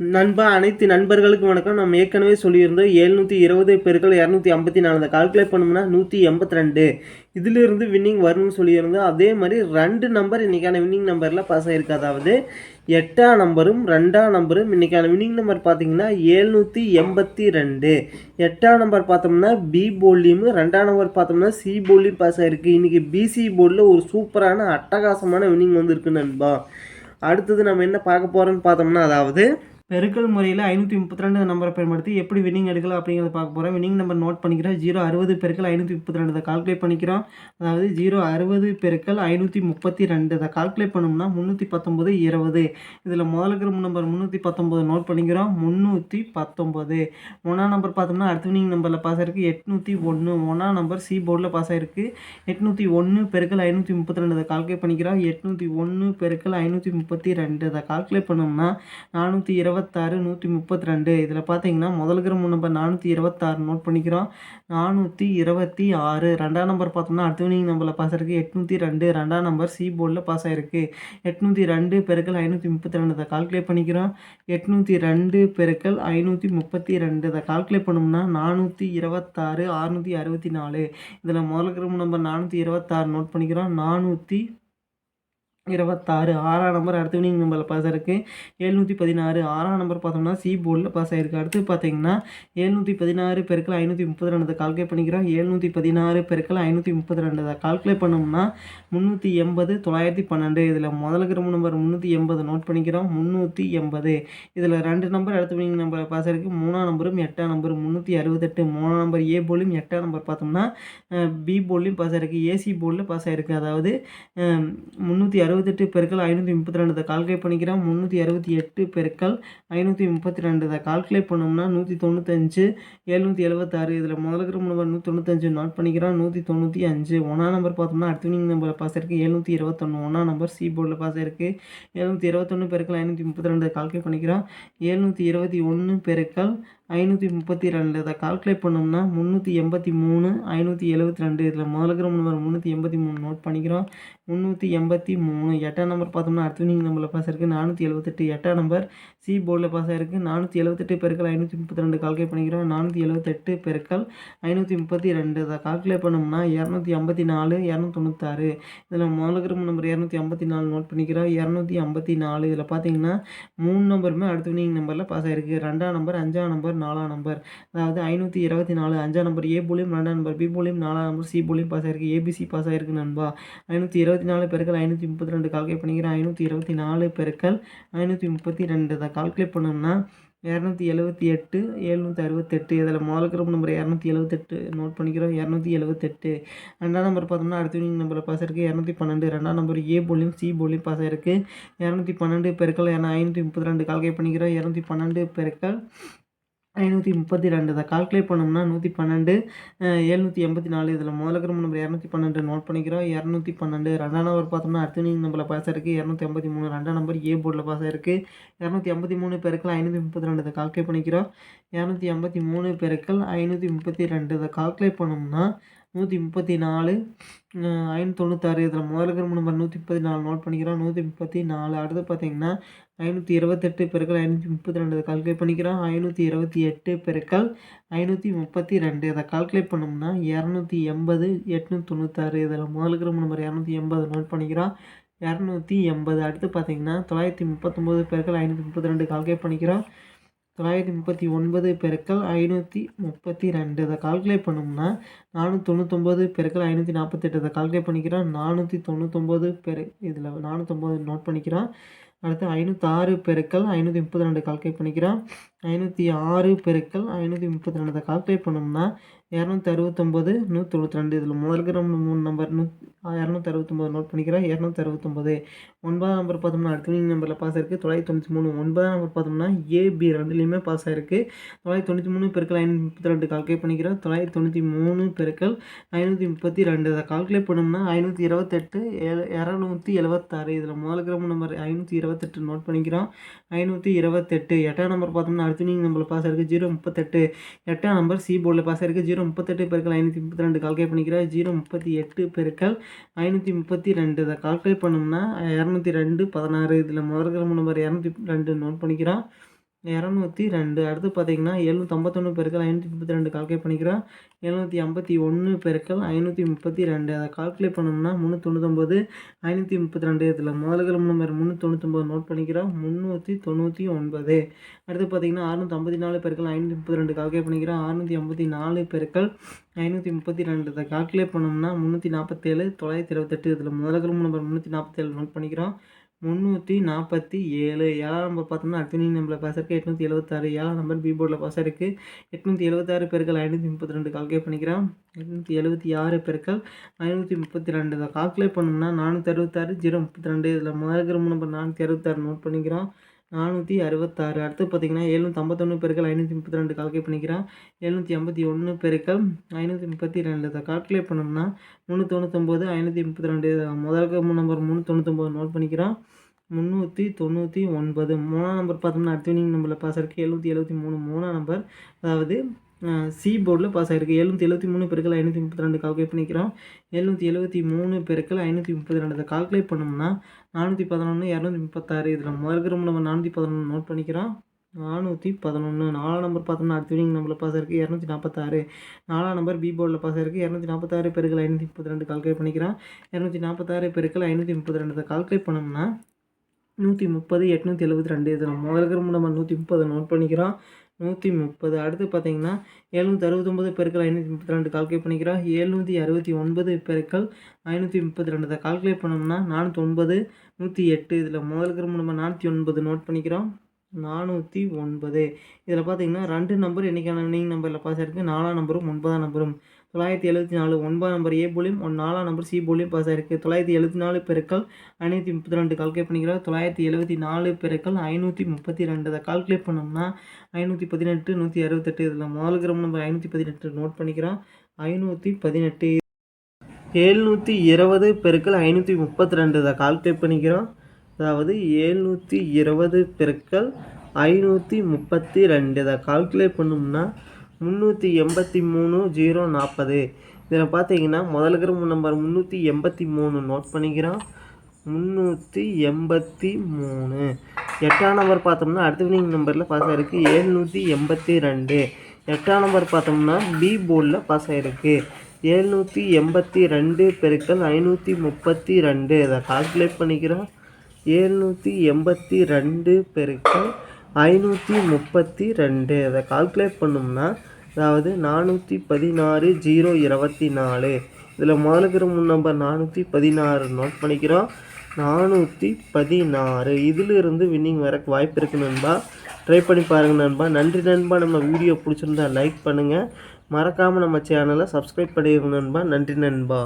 நண்பா அனைத்து நண்பர்களுக்கும் வணக்கம். நம்ம ஏற்கனவே சொல்லியிருந்தோம் எழுநூற்றி இருபது பெருக்கள் இரநூத்தி ஐம்பத்தி நாலு. அதை கால்குலேட் பண்ணோம்னா நூற்றி எண்பத்தி ரெண்டு. இதிலிருந்து வின்னிங் வரும்னு சொல்லியிருந்தோம். அதே மாதிரி ரெண்டு நம்பர் இன்றைக்கான வின்னிங் நம்பரில் பாஸ் ஆகிருக்கு அதாவது எட்டாம் நம்பரும் ரெண்டாம் நம்பரும் இன்றைக்கான வின்னிங் நம்பர் பார்த்தீங்கன்னா ஏழ்நூற்றி எண்பத்தி ரெண்டு. எட்டாம் நம்பர் பார்த்தோம்னா பி போலியும் ரெண்டாம் நம்பர் பார்த்தோம்னா சி போல்லையும் பாஸ் ஆகிருக்கு இன்றைக்கி பிசி போர்டில் ஒரு சூப்பரான அட்டகாசமான வின்னிங் வந்திருக்கு நண்பா. அடுத்தது நம்ம என்ன பார்க்க போகிறோம்னு பார்த்தோம்னா அதாவது பெருக்கல் முறையில் ஐநூற்றி முப்பத்தி ரெண்டு நம்பரை பயன்படுத்தி எப்படி வின்னிங் எடுக்கலாம் அப்படிங்கிறத பார்க்க போகிறோம் வின்னிங் நம்பர் நோட் பண்ணிக்கிறோம். ஜீரோ அறுபது பெருக்கல் ஐநூற்றி முப்பத்தி ரெண்டு கால்குலேட் பண்ணிக்கிறோம். அதாவது ஜீரோ அறுபது பெருக்கள் ஐநூற்றி முப்பத்தி ரெண்டு இதை கால்குலேட் பண்ணோம்னா முந்நூற்றி பத்தொம்பது இருபது. இதில் முதல்ல இருக்கிற நம்பர் முந்நூற்றி பத்தொம்பது நோட் பண்ணிக்கிறோம். முந்நூற்றி பத்தொம்பது ஒன்றாம் நம்பர் பார்த்தோம்னா அடுத்த வின்னிங் நம்பரில் பாஸ் ஆயிருக்கு. எட்நூற்றி ஒன்று ஒன்றாம் நம்பர் சி போர்டில் பாஸ் ஆயிருக்கு. எட்நூற்றி ஒன்று பெருக்கல் ஐநூற்றி முப்பத்தி ரெண்டு இதை கால்குலேட் பண்ணிக்கிறோம். எட்நூற்றி ஒன்று பெருக்கள் ஐநூற்றி முப்பத்தி ரெண்டு இதை கால்குலேட் பண்ணோம்னா நானூற்றி இருபது இருபத்தாறு நூற்றி முப்பத்தி ரெண்டு இதில் பார்த்தீங்கன்னா முதல் கிரம நம்பர் நானூற்றி இருபத்தாறு நோட் பண்ணிக்கிறோம். நானூற்றி இருபத்தி ஆறு. ரெண்டாம் நம்பர் பார்த்தோம்னா அடுத்த வினிங் நம்பரில் பாஸ் ஆயிருக்கு. எட்நூற்றி ரெண்டு. ரெண்டாம் நம்பர் சி போர்டில் பாஸ் ஆயிருக்கு. எட்நூற்றி ரெண்டு பெருக்கல் ஐநூற்றி முப்பத்தி ரெண்டு இதை கால்குலேட் பண்ணிக்கிறோம். எட்நூற்றி ரெண்டு பெருக்கல் ஐநூற்றி முப்பத்தி ரெண்டு இதை கால்குலேட் பண்ணோம்னா நானூற்றி இருபத்தாறு அறுநூற்றி அறுபத்தி நாலு. இதில் முதல் கிரம நம்பர் நானூற்றி இருபத்தாறு நோட் பண்ணிக்கிறோம். நானூற்றி இருபத்தாறு. ஆறாம் நம்பர் அடுத்து வினிங் நம்பரில் பாஸ் ஆயிருக்கு. எழுநூற்றி பதினாறு. ஆறாம் நம்பர் பார்த்தோம்னா சி போர்டில் பாஸ் ஆயிருக்கு. அடுத்து பார்த்தீங்கன்னா எழுநூற்றி பதினாறு பெருக்கள் ஐநூற்றி முப்பத்தி ரெண்டு கால்குலேட் பண்ணிக்கிறோம். எழுநூற்றி பதினாறு பெருக்கள் ஐநூற்றி முப்பத்தி ரெண்டு கால்குலேட் பண்ணோம்னா முந்நூற்றி எண்பது தொள்ளாயிரத்தி பன்னெண்டு. இதில் முதல் கிரம நம்பர் முந்நூற்றி எண்பது நோட் பண்ணிக்கிறோம். முந்நூற்றி எண்பது. இதில் ரெண்டு நம்பர் அடுத்து வினிங் நம்பரில் பாஸ் ஆயிருக்கு. மூணாம் நம்பரும் எட்டாம் நம்பரும் முந்நூற்றி அறுபத்தெட்டு. மூணாம் நம்பர் ஏ போலையும் எட்டாம் நம்பர் பார்த்தோம்னா பி போர்ட்லையும் பாஸ் ஆயிருக்கு. ஏசி போர்டில் பாஸ் ஆயிருக்கு. அதாவது முந்நூற்றி அறுபது அறுபத்தெட்டு பெருக்கள் ஐநூற்றி முப்பத்தி ரெண்டு இதை கால்குலேட் பண்ணிக்கிறோம். முந்நூற்றி அறுபத்தி எட்டு பெருக்கள் ஐநூற்றி முப்பத்தி ரெண்டு இதை கால்குலேட் பண்ணோம்னா நூற்றி தொண்ணூத்தஞ்சு எழுநூற்றி எழுபத்தாறு இதில் முதல் இருக்கிற நம்பர் நூற்றி தொண்ணூத்தஞ்சு நோட் பண்ணிக்கிறோம். நூற்றி தொண்ணூற்றி அஞ்சு. ஒன்றா நம்பர் பார்த்தோம்னா அடுத்த வினிங் நம்பரில் பாஸ் இருக்குது எழுநூற்றி இருபத்தொன்று ஒன்றா நம்பர் சி போர்டில் பாஸ் இருக்குது எழுநூற்றி இருபத்தொன்று பெருக்கள் ஐநூற்றி முப்பத்தி ரெண்டு கால்குலேட் பண்ணிக்கிறோம். எழுநூற்றி இருபத்தி ஒன்று பெருக்கள் ஐநூற்றி முப்பத்தி ரெண்டு இதை கால்குலேட் பண்ணோம்னா முந்நூற்றி எண்பத்தி மூணு ஐநூற்றி எழுபத்தி ரெண்டு. இதில் முதல் இருக்கிற நம்பர் முந்நூற்றி எண்பத்தி மூணு நோட் பண்ணிக்கிறோம். முந்நூற்றி எண்பத்தி மூணு. எட்டாம் நம்பர் பார்த்தோம்னா அடுத்து வினிங் நம்பரில் பாஸ் ஆயிருக்கு. நானூற்றி எழுபத்தெட்டு எட்டாம் நம்பர் சி போர்டில் பாஸ் ஆயிருக்கு. நானூற்றி எழுபத்தெட்டு பெருக்கள் ஐநூற்றி முப்பத்தி ரெண்டு கால்குலேட் பண்ணிக்கிறோம். நானூற்றி எழுபத்தெட்டு பெருக்கள் ஐநூற்றி முப்பத்தி ரெண்டு இதை கால்குலேட் பண்ணோம்னா இரநூத்தி ஐம்பத்தி நாலு இரநூத்தி தொண்ணூத்தாறு. இதில் முதல் இருக்கிற நம்பர் இரநூத்தி ஐம்பத்தி நாலு நோட் பண்ணிக்கிறோம். இரநூத்தி ஐம்பத்தி நாலு. இதில் பார்த்தீங்கன்னா மூணு நம்பருமே அடுத்த வினிங் நம்பரில் பாஸ் ஆயிருக்கு. ரெண்டாம் நம்பர் அஞ்சாம் நம்பர் நாலாம் நம்பர். அதாவது ஐநூற்றி இருபத்தி நாலு அஞ்சாம் நம்பர் ஏ போலியும் ரெண்டாம் நம்பர் பி போலியும் நாலாம் நம்பர் சி போலியும் பாஸ் ஆயிருக்கு ஏபிசி பாஸ் ஆயிருக்கு நண்பா. ஐநூற்றி இருபத்தி நாலு பெருக்கள் ஐநூற்றி முப்பத்தி ரெண்டு கால்குலேட் பண்ணிக்கிறேன். ஐநூற்றி இருபத்தி நாலு பெருக்கள் ஐநூற்றி முப்பத்தி ரெண்டு இதை கால்குலேட் பண்ணோம்னா இரநூத்தி எழுபத்தி எட்டு எழுநூற்றி அறுபத்தெட்டு. இதில் முதல் குரூப் நம்பர் இரநூத்தி எழுபத்தெட்டு நோட் பண்ணிக்கிறோம். இரநூத்தி எழுபத்தெட்டு ரெண்டாம் நம்பர் பார்த்தோம்னா அடுத்த வினிங் நம்பரில் பாஸ் ஆயிருக்கு. இரநூத்தி பன்னெண்டு. ரெண்டாம் நம்பர் ஏ போலியும் சி போலியும் பாஸ் ஆயிருக்கு. இரநூத்தி பன்னெண்டு பெருக்கள் ஐநூற்றி முப்பத்தி ரெண்டு கால்குலேட் பண்ணிக்கிறோம். இரநூத்தி பன்னெண்டு பெருக்கள் ஐநூற்றி முப்பத்தி ரெண்டு இதை கால்குலேட் பண்ணோம்னா நூற்றி பன்னெண்டு எழுநூற்றி எண்பத்தி நாலு. இதில் முதல்ல கிரம நம்பர் இரநூத்தி பன்னெண்டு நோட் பண்ணிக்கிறோம். இரநூத்தி பன்னெண்டு. ரெண்டாம் நம்பர் பார்த்தோம்னா அடுத்த நம்பரில் பாஸ் ஆயிருக்கு. இரநூத்தி ஐம்பத்தி மூணு. ரெண்டாம் நம்பர் ஏ போர்டில் பாஸ் ஆயிருக்கு. இரநூத்தி ஐம்பத்தி மூணு பெருக்கள் ஐநூற்றி முப்பத்தி ரெண்டு இதை கால்குலேட் பண்ணிக்கிறோம். இரநூத்தி ஐம்பத்தி மூணு பெருக்கள் ஐநூற்றி முப்பத்தி ரெண்டு இதை கால்குலேட் பண்ணோம்னா நூற்றி முப்பத்தி நாலு ஐநூற்றி தொண்ணூத்தாறு. இதில் முதல் கிரம நம்பர் நூற்றி முப்பத்தி நாலு நோட் பண்ணிக்கிறோம். நூற்றி முப்பத்தி நாலு. அடுத்து பார்த்தீங்கன்னா ஐநூற்றி இருபத்தெட்டு பெருக்கள் ஐநூற்றி முப்பத்தி ரெண்டு. இதை கால்குலேட் பண்ணிக்கிறோம். ஐநூற்றி இருபத்தி எட்டு பெருக்கள் ஐநூற்றி முப்பத்தி ரெண்டு. இதை கால்குலேட் பண்ணோம்னா இரநூத்தி எண்பது எட்நூற்றி தொண்ணூத்தாறு. இதில் முதல் கிராம் நம்பர் இரநூத்தி எண்பது நோட் பண்ணிக்கிறோம். இரநூத்தி எண்பது. அடுத்து பார்த்தீங்கன்னா தொள்ளாயிரத்தி முப்பத்தொம்போது பெருக்கள் ஐநூற்றி முப்பத்தி ரெண்டு கால்குலேட் பண்ணிக்கிறோம். தொள்ளாயிரத்தி முப்பத்தி ஒன்பது பெருக்கள் ஐநூற்றி முப்பத்தி ரெண்டு. இதை கால்குலேட் பண்ணோம்னா நானூற்றி தொண்ணூத்தொம்பது பெருக்கள் ஐநூற்றி நாற்பத்தெட்டு. இதை கால்குலேட் பண்ணிக்கிறோம். நானூற்றி தொண்ணூத்தொம்பது பெரு இதில் நானூற்றொம்பது நோட் பண்ணிக்கிறோம். அடுத்து ஐநூற்றாறு பெருக்கள் ஐநூற்றி முப்பத்தி ரெண்டு கால்குலேட் பண்ணிக்கிறோம். ஐநூற்றி ஆறு பெருக்கள் ஐநூற்றி முப்பத்தி ரெண்டு. கால்குலேட் பண்ணோம்னா இரநூத்தி அறுபத்தொம்போது நூற்றி தொண்ணூற்றி ரெண்டு இதில் முதல் கிராம் மூணு நம்பர் நூ இரநூத்தி அறுபத்தொம்போது நோட் பண்ணிக்கிறோம் இரநூத்தி அறுபத்தொம்போது ஒன்பதாம் நம்பர் பார்த்தோம்னா அடுத்த நம்பரில் பாஸ் ஆயிருக்கு. தொள்ளாயிரத்தி தொண்ணூற்றி மூணு. ஒன்பதாம் நம்பர் பார்த்தோம்னா ஏபி ரெண்டுலேயுமே பாஸ் ஆயிருக்கு. தொள்ளாயிரத்தி தொண்ணூற்றி மூணு பெருக்கள் ஐநூற்றி முப்பத்தி ரெண்டு கால்குலேட் பண்ணிக்கிறோம் தொள்ளாயிரத்தி தொண்ணூற்றி மூணு பெருக்கள் ஐநூற்றி முப்பத்தி ரெண்டு அதை கால்குலேட் பண்ணோம்னா ஐநூற்றி இருபத்தெட்டு இரநூத்தி எழுபத்தாறு இதில் முதல் கிராம் நம்பர் ஐநூற்றி இருபத்தெட்டு நோட் பண்ணிக்கிறோம். ஐநூற்றி இருபத்தெட்டு. எட்டாம் நம்பர் பார்த்தோம்னா அடுத்த நீங்கள் நம்பரில் பாஸ் ஆயிருக்கு. ஜீரோ முப்பத்தெட்டு. எட்டாம் நம்பர் சி போர்டில் பாஸ் ஆயிருக்கு. ஜீரோ ஜீரோ முப்பத்தெட்டு பெருக்கள் ஐநூற்றி முப்பத்தி ரெண்டு கால்குலேட் பண்ணிக்கிறோம் ஜீரோ முப்பத்தி எட்டு பெருக்கள் ஐநூற்றி முப்பத்தி ரெண்டு. இதை கால்குலேட் பண்ணோம்னா இரநூத்தி ரெண்டு பதினாறு. இதில் முதல் நம்பர் இரநூத்தி ரெண்டு நோட் பண்ணிக்கிறோம். இரநூத்தி ரெண்டு. அடுத்து பார்த்தீங்கன்னா எழுநூற்றம்பத்தொன்று பெருக்கள் ஐநூற்றி முப்பத்தி ரெண்டு கால்குலேட் பண்ணிக்கிறோம். எழுநூற்றி ஐம்பத்தி ஒன்று பெருக்கள் ஐநூற்றி முப்பத்தி ரெண்டு. அதை கால்குலேட் பண்ணோம்னா முந்நூற்றொண்ணூத்தொம்பது ஐநூற்றி முப்பத்தி ரெண்டு. இதில் முதல்கள் நம்பர் முந்நூற்றொண்ணூத்தொம்பது நோட் பண்ணிக்கிறோம். முந்நூற்றி தொண்ணூற்றி ஒன்பது. அடுத்து பார்த்தீங்கன்னா அறுநூற்றி ஐம்பத்தி நாலு பெருக்கள் ஐநூற்றி முப்பத்தி ரெண்டு கால்குலேட் பண்ணிக்கிறோம். அறுநூற்றி ஐம்பத்தி நாலு பெருக்கள் ஐநூற்றி முப்பத்தி ரெண்டு. இதை கால்குலேட் பண்ணோம்னா முந்நூற்றி நாற்பத்தேழு தொள்ளாயிரத்தி இருபத்தெட்டு. இதில் முதல்கள் நம்பர் முந்நூற்றி நாற்பத்தேழு நோட் பண்ணிக்கிறோம். முந்நூற்றி நாற்பத்தி ஏழு. ஏழாம் நம்பர் பார்த்தோம்னா அட்வினி நம்பரில் பாஸ் இருக்குது எட்நூற்றி எழுபத்தாறு ஏழாம் நம்பர் பி போர்டில் பாஸ் இருக்குது எட்நூற்றி எழுபத்தாறு பெருக்கள் ஐநூற்றி முப்பத்தி ரெண்டு கால்குலேட் பண்ணிக்கிறோம் எட்நூற்றி எழுபத்தி ஆறு பெருக்கள் ஐநூற்றி முப்பத்தி ரெண்டு. இதை கால்குலேட் பண்ணோம்னா நானூற்றி அறுபத்தாறு ஜீரோ முப்பத்தி ரெண்டு. இதில் முதல் கிராம் நம்பர் நானூற்றி அறுபத்தாறு நோட் பண்ணிக்கிறோம் நானூற்றி அறுபத்தாறு. அடுத்து பார்த்தீங்கன்னா எழுநூற்றி ஐம்பத்தொன்று பெருக்கள் ஐநூற்றி முப்பத்தி ரெண்டு கால்குலேட் பண்ணிக்கிறோம் எழுநூற்றி ஐம்பத்தி ஒன்று பெருக்கள் ஐநூற்றி முப்பத்தி ரெண்டு. இதை கால்குலேட் பண்ணோம்னா முந்நூற்றொண்ணூத்தொம்பது ஐநூற்றி முப்பத்தி ரெண்டு. முதல் நம்பர் முந்நூற்றொண்ணூத்தொம்பது நோட் பண்ணிக்கிறோம் முந்நூற்றி தொண்ணூற்றி ஒன்பது. மூணாம் நம்பர் பார்த்தோம்னா அட்வினிங் நம்பரில் பாஸ் ஆகிருக்கு எழுநூற்றி எழுபத்தி மூணு மூணாம் நம்பர் அதாவது சி போர்டில் பாஸ் ஆயிருக்கு. எழுநூற்றி எழுபத்தி மூணு பெருக்கள் ஐநூற்றி முப்பத்தி ரெண்டு. கால்குலேட் பண்ணிக்கிறோம். எழுநூற்றி எழுபத்தி மூணு பெருக்கள் ஐநூற்றி முப்பத்தி ரெண்டு. அதை கால்குலேட் பண்ணோம்னா நானூற்றி பதினொன்று இரநூத்தி முப்பத்தாறு. இதில் முதல் கிராம் நம்ம நானூற்றி பதினொன்று நோட் பண்ணிக்கிறோம். நானூற்றி பதினொன்று நாலாம் நம்பர் பார்த்தோம்னா அட்வினிங் நம்பரில் பாஸ் ஆயிருக்கு. இரநூத்தி நாற்பத்தாறு நாலாம் நம்பர் பி போர்டில் பாஸ் ஆயிருக்கு. இரநூத்தி நாற்பத்தாறு பெருக்கள் ஐநூற்றி முப்பத்தி ரெண்டு. கால்குலேட் பண்ணிக்கிறோம். இரநூத்தி நாற்பத்தாறு பெருக்கள் ஐநூற்றி முப்பத்தி ரெண்டு. கால்குலேட் பண்ணோம்னா நூற்றி முப்பது எட்நூற்றி எழுபத்தி ரெண்டு இதில் முதல் கிரம நம்ம நூற்றி முப்பது நோட் பண்ணிக்கிறோம். நூற்றி முப்பது. அடுத்து பார்த்தீங்கன்னா எழுநூற்றி அறுபத்தொம்பது பெருக்கள் ஐநூற்றி முப்பத்தி ரெண்டு கால்குலேட் பண்ணிக்கிறோம். எழுநூற்றி அறுபத்தி ஒன்பது பெருக்கள் ஐநூற்றி முப்பத்தி ரெண்டு இதை கால்குலேட் பண்ணோம்னா நானூற்றி ஒன்பது நூற்றி எட்டு இதில் முதல் கிரம நம்ம நானூற்றி ஒன்பது நோட் பண்ணிக்கிறோம். நானூற்றி ஒன்பது. இதில் பார்த்தீங்கன்னா ரெண்டு நம்பர் என்றைக்கான ரன்னிங் நம்பரில் பாஸ் ஆயிருக்கு. நாலாம் நம்பரும் ஒன்பதாம் நம்பரும் தொள்ளாயிரத்தி எழுபத்தி நாலு ஒன்பது நம்பர் ஏ போலியும் ஒன் நாலாம் நம்பர் சி போலியும் பாஸ் ஆயிருக்கு. தொள்ளாயிரத்தி எழுபத்தி நாலு பெருக்கள் ஐநூற்றி முப்பத்தி ரெண்டு கால்குலேட் பண்ணிக்கிறோம். தொள்ளாயிரத்தி எழுபத்தி நாலு பெருக்கள் ஐநூற்றி முப்பத்தி ரெண்டு அதை கால்குலேட் பண்ணோம்னா ஐநூற்றி பதினெட்டு நூற்றி அறுபத்தெட்டு இதில் முதல் கிராம் நம்பர் ஐநூற்றி பதினெட்டு நோட் பண்ணிக்கிறோம். ஐநூற்றி பதினெட்டு ஏழ்நூற்றி இருபது பெருக்கள் ஐநூற்றி முப்பத்தி ரெண்டு இதை கால்குலேட் பண்ணிக்கிறோம். அதாவது ஏழ்நூற்றி இருபது பெருக்கள் ஐநூற்றி முப்பத்தி ரெண்டு இதை கால்குலேட் பண்ணோம்னா முந்நூற்றி எண்பத்தி மூணு ஜீரோ நாற்பது இதில் பார்த்தீங்கன்னா முதல் கிராம் நம்பர் முந்நூற்றி எண்பத்தி மூணு நோட் பண்ணிக்கிறோம். முந்நூற்றி எண்பத்தி மூணு. எட்டாம் நம்பர் பார்த்தோம்னா அடுத்த வினிங் நம்பரில் பாஸ் ஆகிருக்கு ஏழ்நூற்றி எண்பத்தி ரெண்டு. எட்டாம் நம்பர் பார்த்தோம்னா பி போர்டில் பாஸ் ஆகிருக்கு ஏழ்நூற்றி எண்பத்தி ரெண்டு பெருக்கள் ஐநூற்றி முப்பத்தி ரெண்டு. இதை கால்குலேட் பண்ணிக்கிறோம். ஏழ்நூற்றி எண்பத்தி ரெண்டு பெருக்கள் ஐநூற்றி முப்பத்தி ரெண்டு. அதை கால்குலேட் பண்ணோம்னா அதாவது நானூற்றி பதினாறு ஜீரோ இருபத்தி நாலு. இதில் முதலுக்கிற முன் நம்பர் நானூற்றி பதினாறு நோட் பண்ணிக்கிறோம். நானூற்றி பதினாறு. இதிலிருந்து வின்னிங் வரக்கு வாய்ப்பு இருக்குது நண்பா. ட்ரை பண்ணி பாருங்கள் நண்பா. நன்றி நண்பா. நம்ம வீடியோ பிடிச்சிருந்தா லைக் பண்ணுங்கள் மறக்காமல் நம்ம சேனலை சப்ஸ்கிரைப் பண்ணிடுங்க நண்பா. நன்றி நண்பா.